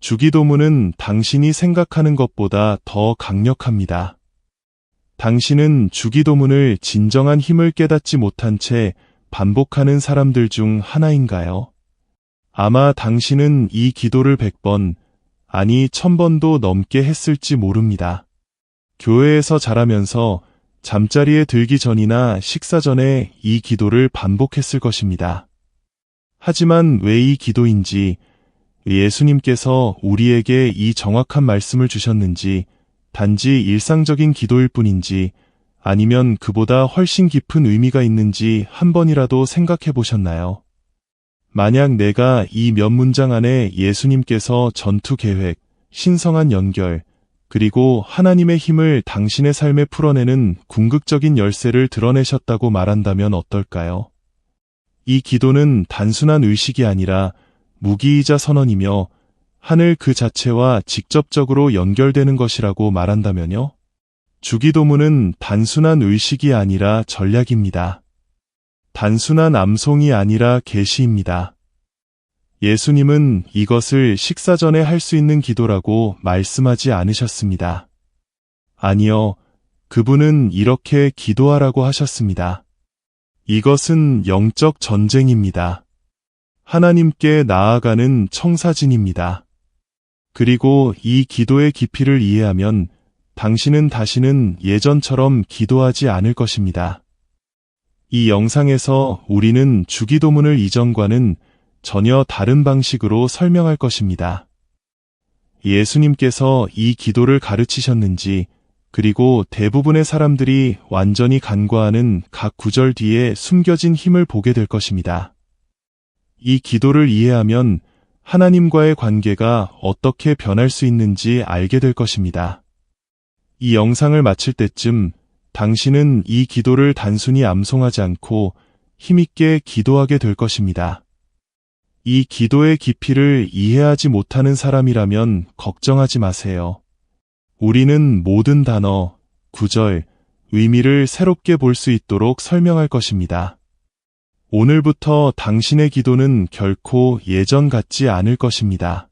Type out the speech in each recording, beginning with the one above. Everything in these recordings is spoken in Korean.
주기도문은 당신이 생각하는 것보다 더 강력합니다. 당신은 주기도문을 진정한 힘을 깨닫지 못한 채 반복하는 사람들 중 하나인가요? 아마 당신은 이 기도를 100번, 아니 1000번도 넘게 했을지 모릅니다. 교회에서 자라면서 잠자리에 들기 전이나 식사 전에 이 기도를 반복했을 것입니다. 하지만 왜 이 기도인지, 예수님께서 우리에게 이 정확한 말씀을 주셨는지, 단지 일상적인 기도일 뿐인지, 아니면 그보다 훨씬 깊은 의미가 있는지 한 번이라도 생각해 보셨나요? 만약 내가 이 몇 문장 안에 예수님께서 전투 계획, 신성한 연결, 그리고 하나님의 힘을 당신의 삶에 풀어내는 궁극적인 열쇠를 드러내셨다고 말한다면 어떨까요? 이 기도는 단순한 의식이 아니라 무기이자 선언이며 하늘 그 자체와 직접적으로 연결되는 것이라고 말한다면요? 주기도문은 단순한 의식이 아니라 전략입니다. 단순한 암송이 아니라 계시입니다. 예수님은 이것을 식사 전에 할 수 있는 기도라고 말씀하지 않으셨습니다. 아니요, 그분은 이렇게 기도하라고 하셨습니다. 이것은 영적 전쟁입니다. 하나님께 나아가는 청사진입니다. 그리고 이 기도의 깊이를 이해하면 당신은 다시는 예전처럼 기도하지 않을 것입니다. 이 영상에서 우리는 주기도문을 이전과는 전혀 다른 방식으로 설명할 것입니다. 예수님께서 이 기도를 가르치셨는지, 그리고 대부분의 사람들이 완전히 간과하는 각 구절 뒤에 숨겨진 힘을 보게 될 것입니다. 이 기도를 이해하면 하나님과의 관계가 어떻게 변할 수 있는지 알게 될 것입니다. 이 영상을 마칠 때쯤 당신은 이 기도를 단순히 암송하지 않고 힘있게 기도하게 될 것입니다. 이 기도의 깊이를 이해하지 못하는 사람이라면 걱정하지 마세요. 우리는 모든 단어, 구절, 의미를 새롭게 볼 수 있도록 설명할 것입니다. 오늘부터 당신의 기도는 결코 예전 같지 않을 것입니다.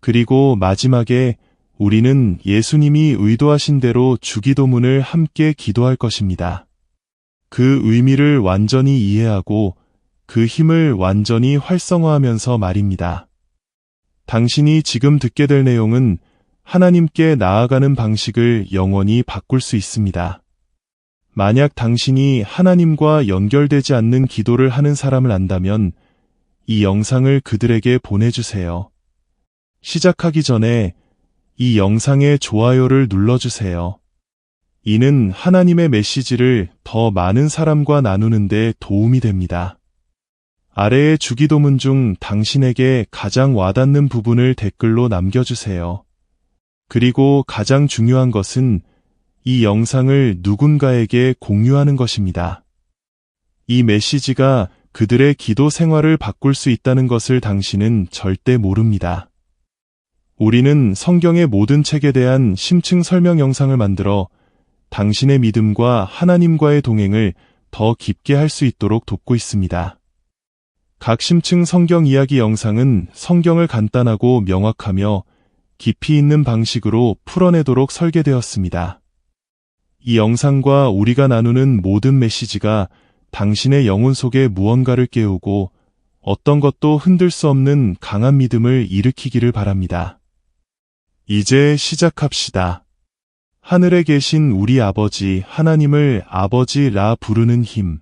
그리고 마지막에 우리는 예수님이 의도하신 대로 주기도문을 함께 기도할 것입니다. 그 의미를 완전히 이해하고 그 힘을 완전히 활성화하면서 말입니다. 당신이 지금 듣게 될 내용은 하나님께 나아가는 방식을 영원히 바꿀 수 있습니다. 만약 당신이 하나님과 연결되지 않는 기도를 하는 사람을 안다면 이 영상을 그들에게 보내주세요. 시작하기 전에 이 영상에 좋아요를 눌러주세요. 이는 하나님의 메시지를 더 많은 사람과 나누는데 도움이 됩니다. 아래의 주기도문 중 당신에게 가장 와닿는 부분을 댓글로 남겨주세요. 그리고 가장 중요한 것은 이 영상을 누군가에게 공유하는 것입니다. 이 메시지가 그들의 기도 생활을 바꿀 수 있다는 것을 당신은 절대 모릅니다. 우리는 성경의 모든 책에 대한 심층 설명 영상을 만들어 당신의 믿음과 하나님과의 동행을 더 깊게 할 수 있도록 돕고 있습니다. 각 심층 성경 이야기 영상은 성경을 간단하고 명확하며 깊이 있는 방식으로 풀어내도록 설계되었습니다. 이 영상과 우리가 나누는 모든 메시지가 당신의 영혼 속에 무언가를 깨우고 어떤 것도 흔들 수 없는 강한 믿음을 일으키기를 바랍니다. 이제 시작합시다. 하늘에 계신 우리 아버지 하나님을 아버지라 부르는 힘.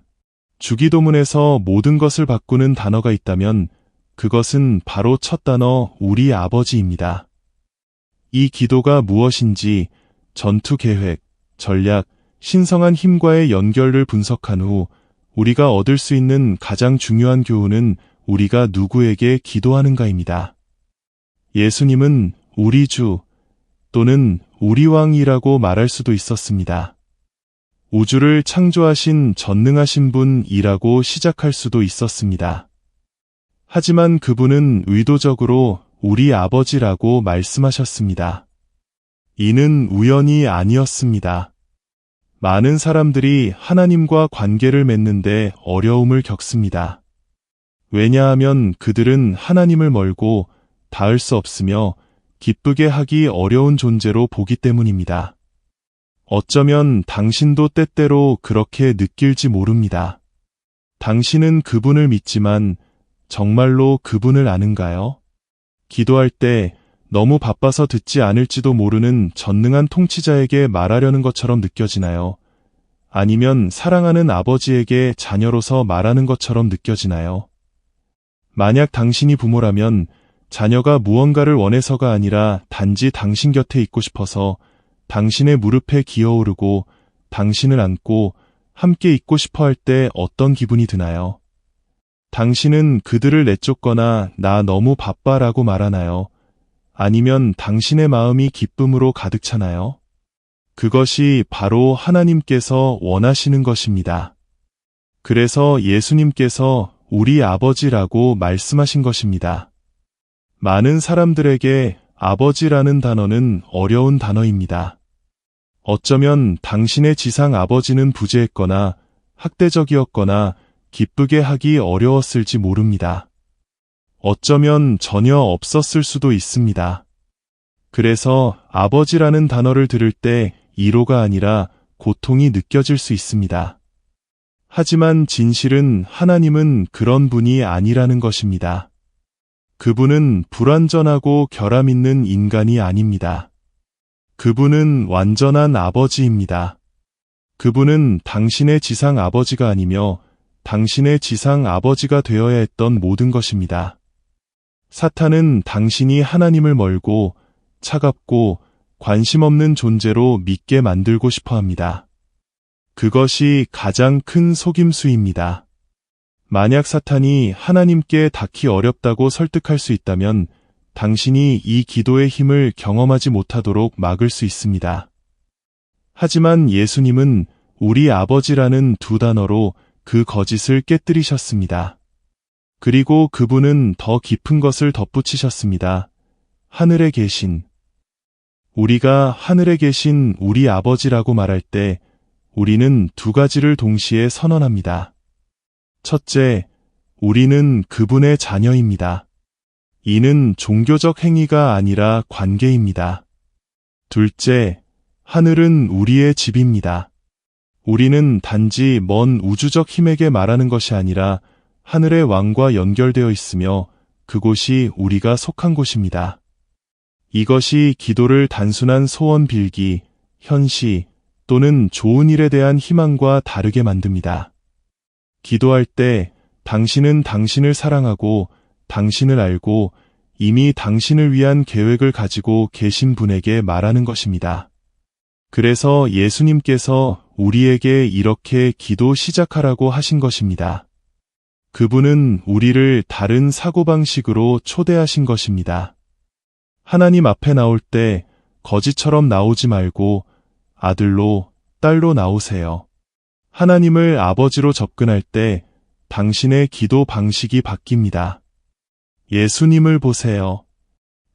주기도문에서 모든 것을 바꾸는 단어가 있다면 그것은 바로 첫 단어 우리 아버지입니다. 이 기도가 무엇인지 전투 계획, 전략, 신성한 힘과의 연결을 분석한 후 우리가 얻을 수 있는 가장 중요한 교훈은 우리가 누구에게 기도하는가입니다. 예수님은 우리 주 또는 우리 왕이라고 말할 수도 있었습니다. 우주를 창조하신 전능하신 분이라고 시작할 수도 있었습니다. 하지만 그분은 의도적으로 우리 아버지라고 말씀하셨습니다. 이는 우연이 아니었습니다. 많은 사람들이 하나님과 관계를 맺는데 어려움을 겪습니다. 왜냐하면 그들은 하나님을 멀고 닿을 수 없으며 기쁘게 하기 어려운 존재로 보기 때문입니다. 어쩌면 당신도 때때로 그렇게 느낄지 모릅니다. 당신은 그분을 믿지만 정말로 그분을 아는가요? 기도할 때 너무 바빠서 듣지 않을지도 모르는 전능한 통치자에게 말하려는 것처럼 느껴지나요? 아니면 사랑하는 아버지에게 자녀로서 말하는 것처럼 느껴지나요? 만약 당신이 부모라면 자녀가 무언가를 원해서가 아니라 단지 당신 곁에 있고 싶어서 당신의 무릎에 기어오르고 당신을 안고 함께 있고 싶어 할 때 어떤 기분이 드나요? 당신은 그들을 내쫓거나 나 너무 바빠라고 말하나요? 아니면 당신의 마음이 기쁨으로 가득 차나요? 그것이 바로 하나님께서 원하시는 것입니다. 그래서 예수님께서 우리 아버지라고 말씀하신 것입니다. 많은 사람들에게 아버지라는 단어는 어려운 단어입니다. 어쩌면 당신의 지상 아버지는 부재했거나 학대적이었거나 기쁘게 하기 어려웠을지 모릅니다. 어쩌면 전혀 없었을 수도 있습니다. 그래서 아버지라는 단어를 들을 때 이로가 아니라 고통이 느껴질 수 있습니다. 하지만 진실은 하나님은 그런 분이 아니라는 것입니다. 그분은 불완전하고 결함 있는 인간이 아닙니다. 그분은 완전한 아버지입니다. 그분은 당신의 지상 아버지가 아니며 당신의 지상 아버지가 되어야 했던 모든 것입니다. 사탄은 당신이 하나님을 멀고 차갑고 관심 없는 존재로 믿게 만들고 싶어 합니다. 그것이 가장 큰 속임수입니다. 만약 사탄이 하나님께 닿기 어렵다고 설득할 수 있다면 당신이 이 기도의 힘을 경험하지 못하도록 막을 수 있습니다. 하지만 예수님은 우리 아버지라는 두 단어로 그 거짓을 깨뜨리셨습니다. 그리고 그분은 더 깊은 것을 덧붙이셨습니다. 하늘에 계신 우리가 하늘에 계신 우리 아버지라고 말할 때 우리는 두 가지를 동시에 선언합니다. 첫째, 우리는 그분의 자녀입니다. 이는 종교적 행위가 아니라 관계입니다. 둘째, 하늘은 우리의 집입니다. 우리는 단지 먼 우주적 힘에게 말하는 것이 아니라 하늘의 왕과 연결되어 있으며 그곳이 우리가 속한 곳입니다. 이것이 기도를 단순한 소원 빌기, 현시 또는 좋은 일에 대한 희망과 다르게 만듭니다. 기도할 때 당신은 당신을 사랑하고 당신을 알고 이미 당신을 위한 계획을 가지고 계신 분에게 말하는 것입니다. 그래서 예수님께서 우리에게 이렇게 기도 시작하라고 하신 것입니다. 그분은 우리를 다른 사고방식으로 초대하신 것입니다. 하나님 앞에 나올 때 거지처럼 나오지 말고 아들로, 딸로 나오세요. 하나님을 아버지로 접근할 때 당신의 기도 방식이 바뀝니다. 예수님을 보세요.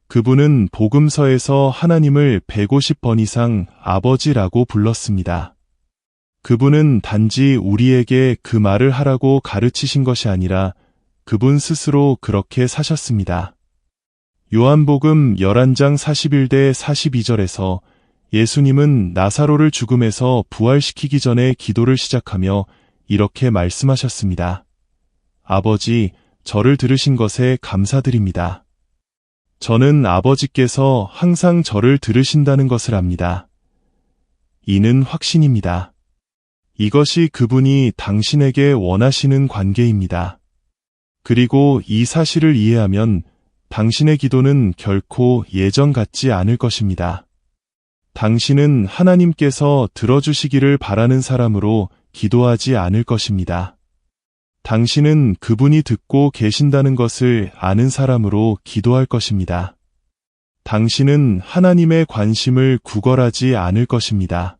그분은 복음서에서 하나님을 150번 이상 아버지라고 불렀습니다. 그분은 단지 우리에게 그 말을 하라고 가르치신 것이 아니라 그분 스스로 그렇게 사셨습니다. 요한복음 11장 41대 42절에서 예수님은 나사로를 죽음에서 부활시키기 전에 기도를 시작하며 이렇게 말씀하셨습니다. 아버지, 저를 들으신 것에 감사드립니다. 저는 아버지께서 항상 저를 들으신다는 것을 압니다. 이는 확신입니다. 이것이 그분이 당신에게 원하시는 관계입니다. 그리고 이 사실을 이해하면 당신의 기도는 결코 예전 같지 않을 것입니다. 당신은 하나님께서 들어주시기를 바라는 사람으로 기도하지 않을 것입니다. 당신은 그분이 듣고 계신다는 것을 아는 사람으로 기도할 것입니다. 당신은 하나님의 관심을 구걸하지 않을 것입니다.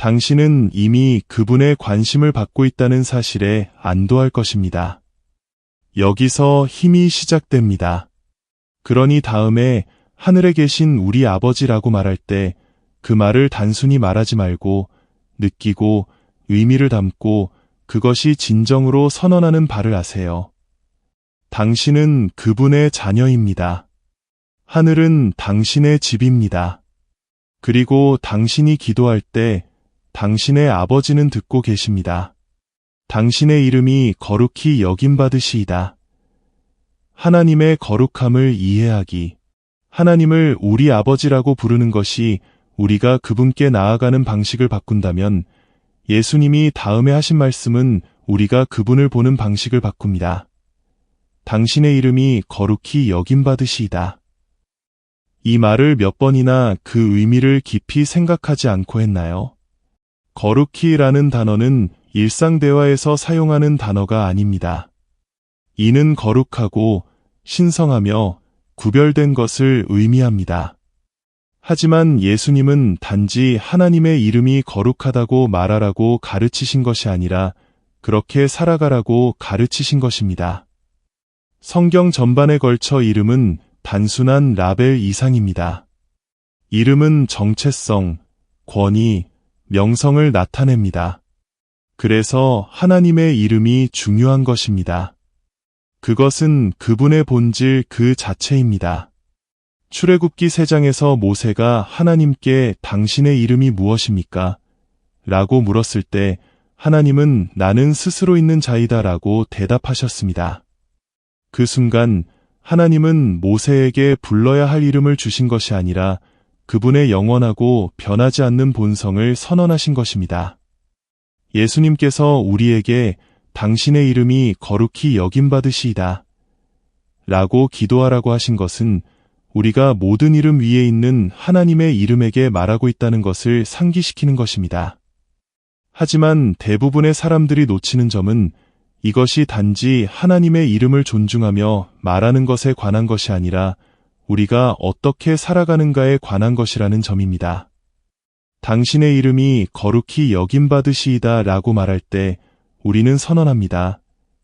당신은 이미 그분의 관심을 받고 있다는 사실에 안도할 것입니다. 여기서 힘이 시작됩니다. 그러니 다음에 하늘에 계신 우리 아버지라고 말할 때 그 말을 단순히 말하지 말고 느끼고 의미를 담고 그것이 진정으로 선언하는 바를 아세요. 당신은 그분의 자녀입니다. 하늘은 당신의 집입니다. 그리고 당신이 기도할 때 당신의 아버지는 듣고 계십니다. 당신의 이름이 거룩히 여김받으시이다. 하나님의 거룩함을 이해하기. 하나님을 우리 아버지라고 부르는 것이 우리가 그분께 나아가는 방식을 바꾼다면 예수님이 다음에 하신 말씀은 우리가 그분을 보는 방식을 바꿉니다. 당신의 이름이 거룩히 여김받으시이다. 이 말을 몇 번이나 그 의미를 깊이 생각하지 않고 했나요? 거룩히라는 단어는 일상 대화에서 사용하는 단어가 아닙니다. 이는 거룩하고 신성하며 구별된 것을 의미합니다. 하지만 예수님은 단지 하나님의 이름이 거룩하다고 말하라고 가르치신 것이 아니라 그렇게 살아가라고 가르치신 것입니다. 성경 전반에 걸쳐 이름은 단순한 라벨 이상입니다. 이름은 정체성, 권위, 명성을 나타냅니다. 그래서 하나님의 이름이 중요한 것입니다. 그것은 그분의 본질 그 자체입니다. 출애굽기 3장에서 모세가 하나님께 당신의 이름이 무엇입니까? 라고 물었을 때 하나님은 나는 스스로 있는 자이다 라고 대답하셨습니다. 그 순간 하나님은 모세에게 불러야 할 이름을 주신 것이 아니라 그분의 영원하고 변하지 않는 본성을 선언하신 것입니다. 예수님께서 우리에게 당신의 이름이 거룩히 여김받으시이다. 라고 기도하라고 하신 것은 우리가 모든 이름 위에 있는 하나님의 이름에게 말하고 있다는 것을 상기시키는 것입니다. 하지만 대부분의 사람들이 놓치는 점은 이것이 단지 하나님의 이름을 존중하며 말하는 것에 관한 것이 아니라 우리가 어떻게 살아가는가에 관한 것이라는 점입니다. 당신의 이름이 거룩히 여김받으시이다 라고 말할 때 우리는 선언합니다.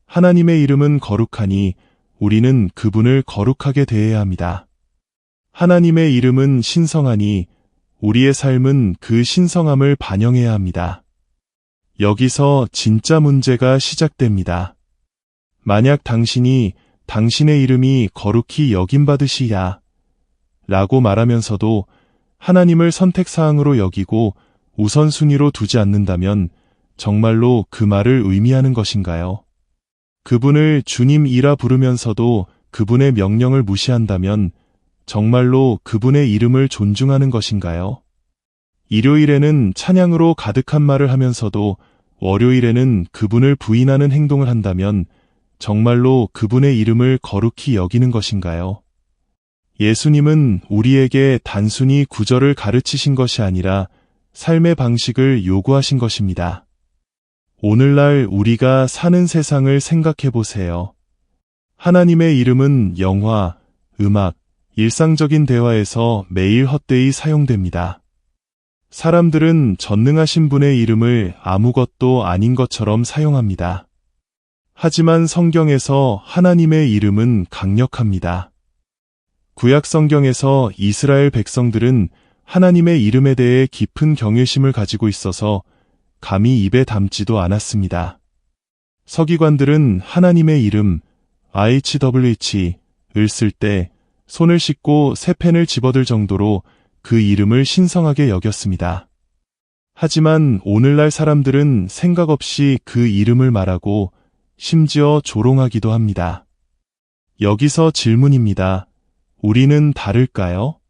하나님의 이름은 거룩하니 우리는 그분을 거룩하게 대해야 합니다. 하나님의 이름은 신성하니 우리의 삶은 그 신성함을 반영해야 합니다. 여기서 진짜 문제가 시작됩니다. 만약 당신이 당신의 이름이 거룩히 여김받으시야 라고 말하면서도 하나님을 선택사항으로 여기고 우선순위로 두지 않는다면 정말로 그 말을 의미하는 것인가요? 그분을 주님이라 부르면서도 그분의 명령을 무시한다면 정말로 그분의 이름을 존중하는 것인가요? 일요일에는 찬양으로 가득한 말을 하면서도 월요일에는 그분을 부인하는 행동을 한다면 정말로 그분의 이름을 거룩히 여기는 것인가요? 예수님은 우리에게 단순히 구절을 가르치신 것이 아니라 삶의 방식을 요구하신 것입니다. 오늘날 우리가 사는 세상을 생각해 보세요. 하나님의 이름은 영화, 음악, 일상적인 대화에서 매일 헛되이 사용됩니다. 사람들은 전능하신 분의 이름을 아무것도 아닌 것처럼 사용합니다. 하지만 성경에서 하나님의 이름은 강력합니다. 구약 성경에서 이스라엘 백성들은 하나님의 이름에 대해 깊은 경외심을 가지고 있어서 감히 입에 담지도 않았습니다. 서기관들은 하나님의 이름 IHWH을 쓸 때 손을 씻고 새 펜을 집어들 정도로 그 이름을 신성하게 여겼습니다. 하지만 오늘날 사람들은 생각 없이 그 이름을 말하고 심지어 조롱하기도 합니다. 여기서 질문입니다. 우리는 다를까요?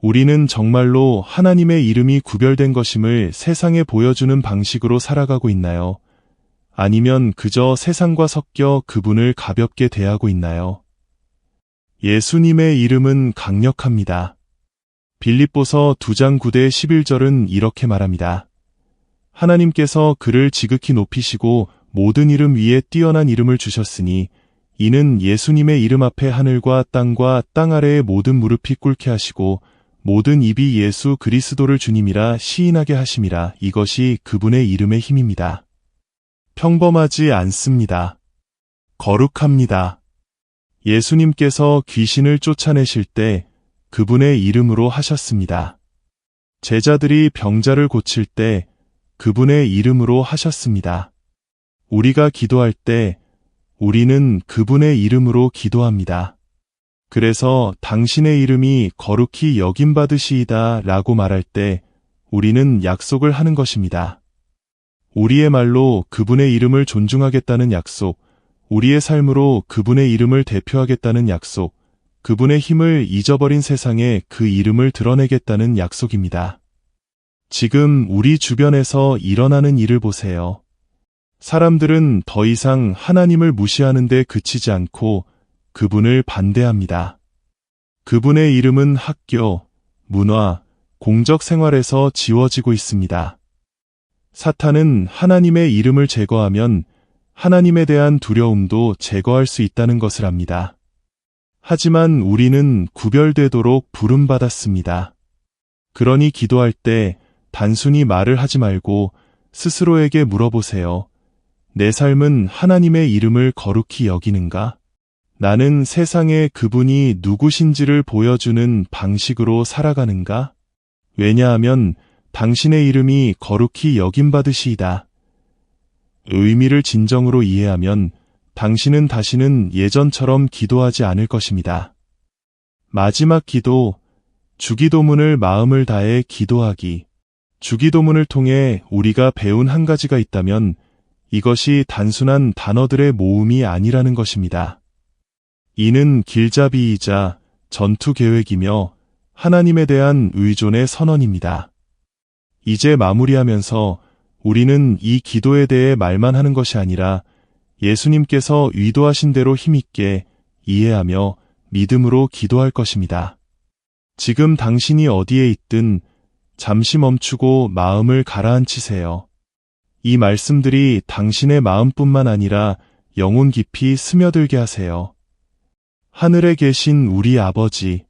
우리는 정말로 하나님의 이름이 구별된 것임을 세상에 보여주는 방식으로 살아가고 있나요? 아니면 그저 세상과 섞여 그분을 가볍게 대하고 있나요? 예수님의 이름은 강력합니다. 빌립보서 2장 9대 11절은 이렇게 말합니다. 하나님께서 그를 지극히 높이시고 모든 이름 위에 뛰어난 이름을 주셨으니 이는 예수님의 이름 앞에 하늘과 땅과 땅 아래의 모든 무릎이 꿇게 하시고 모든 입이 예수 그리스도를 주님이라 시인하게 하심이라 이것이 그분의 이름의 힘입니다. 평범하지 않습니다. 거룩합니다. 예수님께서 귀신을 쫓아내실 때 그분의 이름으로 하셨습니다. 제자들이 병자를 고칠 때 그분의 이름으로 하셨습니다. 우리가 기도할 때 우리는 그분의 이름으로 기도합니다. 그래서 당신의 이름이 거룩히 여김받으시이다 라고 말할 때 우리는 약속을 하는 것입니다. 우리의 말로 그분의 이름을 존중하겠다는 약속, 우리의 삶으로 그분의 이름을 대표하겠다는 약속, 그분의 힘을 잊어버린 세상에 그 이름을 드러내겠다는 약속입니다. 지금 우리 주변에서 일어나는 일을 보세요. 사람들은 더 이상 하나님을 무시하는 데 그치지 않고 그분을 반대합니다. 그분의 이름은 학교, 문화, 공적 생활에서 지워지고 있습니다. 사탄은 하나님의 이름을 제거하면 하나님에 대한 두려움도 제거할 수 있다는 것을 압니다. 하지만 우리는 구별되도록 부름받았습니다. 그러니 기도할 때 단순히 말을 하지 말고 스스로에게 물어보세요. 내 삶은 하나님의 이름을 거룩히 여기는가? 나는 세상에 그분이 누구신지를 보여주는 방식으로 살아가는가? 왜냐하면 당신의 이름이 거룩히 여김받으시이다. 의미를 진정으로 이해하면 당신은 다시는 예전처럼 기도하지 않을 것입니다. 마지막 기도, 주기도문을 마음을 다해 기도하기. 주기도문을 통해 우리가 배운 한 가지가 있다면 이것이 단순한 단어들의 모음이 아니라는 것입니다. 이는 길잡이이자 전투 계획이며 하나님에 대한 의존의 선언입니다. 이제 마무리하면서 우리는 이 기도에 대해 말만 하는 것이 아니라 예수님께서 의도하신 대로 힘있게 이해하며 믿음으로 기도할 것입니다. 지금 당신이 어디에 있든 잠시 멈추고 마음을 가라앉히세요. 이 말씀들이 당신의 마음뿐만 아니라 영혼 깊이 스며들게 하세요. 하늘에 계신 우리 아버지.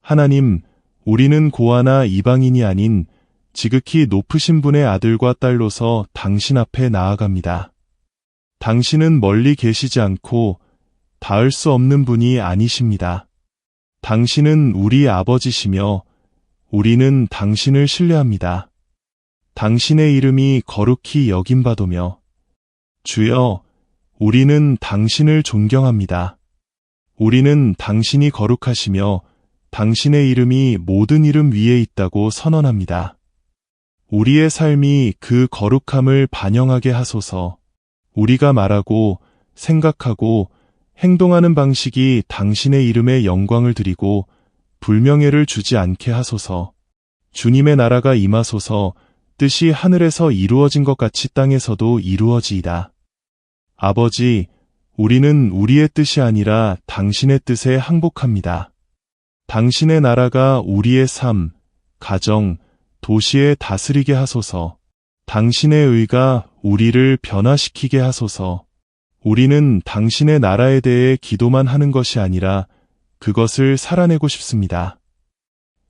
하나님, 우리는 고아나 이방인이 아닌 지극히 높으신 분의 아들과 딸로서 당신 앞에 나아갑니다. 당신은 멀리 계시지 않고 닿을 수 없는 분이 아니십니다. 당신은 우리 아버지시며 우리는 당신을 신뢰합니다. 당신의 이름이 거룩히 여김받으며 주여, 우리는 당신을 존경합니다. 우리는 당신이 거룩하시며 당신의 이름이 모든 이름 위에 있다고 선언합니다. 우리의 삶이 그 거룩함을 반영하게 하소서. 우리가 말하고 생각하고 행동하는 방식이 당신의 이름에 영광을 드리고 불명예를 주지 않게 하소서. 주님의 나라가 임하소서 뜻이 하늘에서 이루어진 것 같이 땅에서도 이루어지이다. 아버지, 우리는 우리의 뜻이 아니라 당신의 뜻에 항복합니다. 당신의 나라가 우리의 삶, 가정, 도시에 다스리게 하소서. 당신의 의가 우리를 변화시키게 하소서. 우리는 당신의 나라에 대해 기도만 하는 것이 아니라 그것을 살아내고 싶습니다.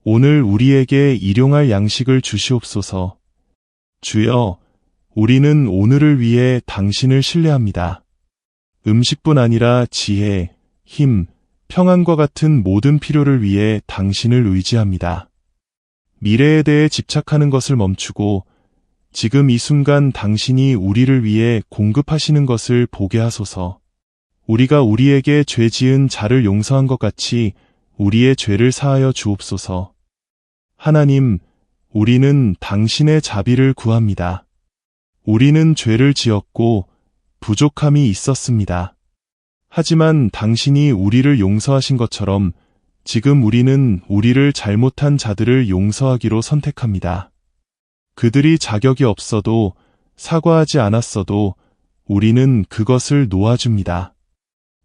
오늘 우리에게 일용할 양식을 주시옵소서. 주여, 우리는 오늘을 위해 당신을 신뢰합니다. 음식뿐 아니라 지혜, 힘, 평안과 같은 모든 필요를 위해 당신을 의지합니다. 미래에 대해 집착하는 것을 멈추고 지금 이 순간 당신이 우리를 위해 공급하시는 것을 보게 하소서. 우리가 우리에게 죄 지은 자를 용서한 것 같이 우리의 죄를 사하여 주옵소서. 하나님, 우리는 당신의 자비를 구합니다. 우리는 죄를 지었고 부족함이 있었습니다. 하지만 당신이 우리를 용서하신 것처럼 지금 우리는 우리를 잘못한 자들을 용서하기로 선택합니다. 그들이 자격이 없어도 사과하지 않았어도 우리는 그것을 놓아줍니다.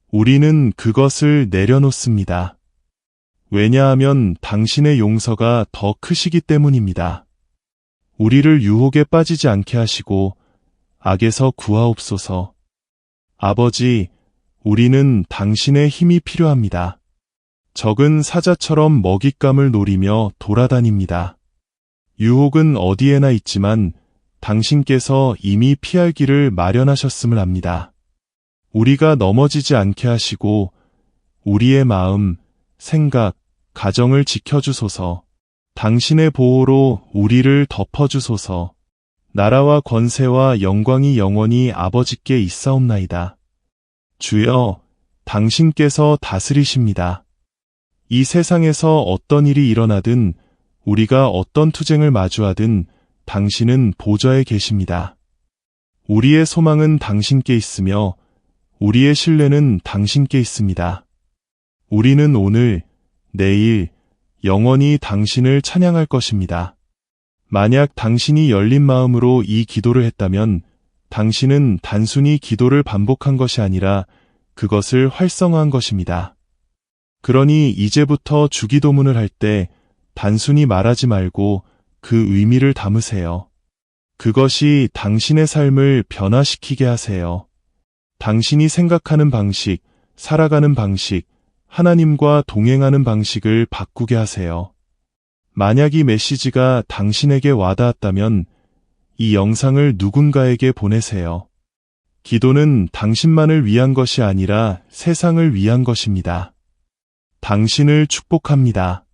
우리는 그것을 내려놓습니다. 왜냐하면 당신의 용서가 더 크시기 때문입니다. 우리를 유혹에 빠지지 않게 하시고 악에서 구하옵소서. 아버지, 우리는 당신의 힘이 필요합니다. 적은 사자처럼 먹잇감을 노리며 돌아다닙니다. 유혹은 어디에나 있지만 당신께서 이미 피할 길을 마련하셨음을 압니다. 우리가 넘어지지 않게 하시고 우리의 마음, 생각, 가정을 지켜주소서. 당신의 보호로 우리를 덮어주소서. 나라와 권세와 영광이 영원히 아버지께 있사옵나이다. 주여, 당신께서 다스리십니다. 이 세상에서 어떤 일이 일어나든 우리가 어떤 투쟁을 마주하든 당신은 보좌에 계십니다. 우리의 소망은 당신께 있으며 우리의 신뢰는 당신께 있습니다. 우리는 오늘, 내일, 영원히 당신을 찬양할 것입니다. 만약 당신이 열린 마음으로 이 기도를 했다면 당신은 단순히 기도를 반복한 것이 아니라 그것을 활성화한 것입니다. 그러니 이제부터 주기도문을 할 때 단순히 말하지 말고 그 의미를 담으세요. 그것이 당신의 삶을 변화시키게 하세요. 당신이 생각하는 방식, 살아가는 방식, 하나님과 동행하는 방식을 바꾸게 하세요. 만약 이 메시지가 당신에게 와닿았다면 이 영상을 누군가에게 보내세요. 기도는 당신만을 위한 것이 아니라 세상을 위한 것입니다. 당신을 축복합니다.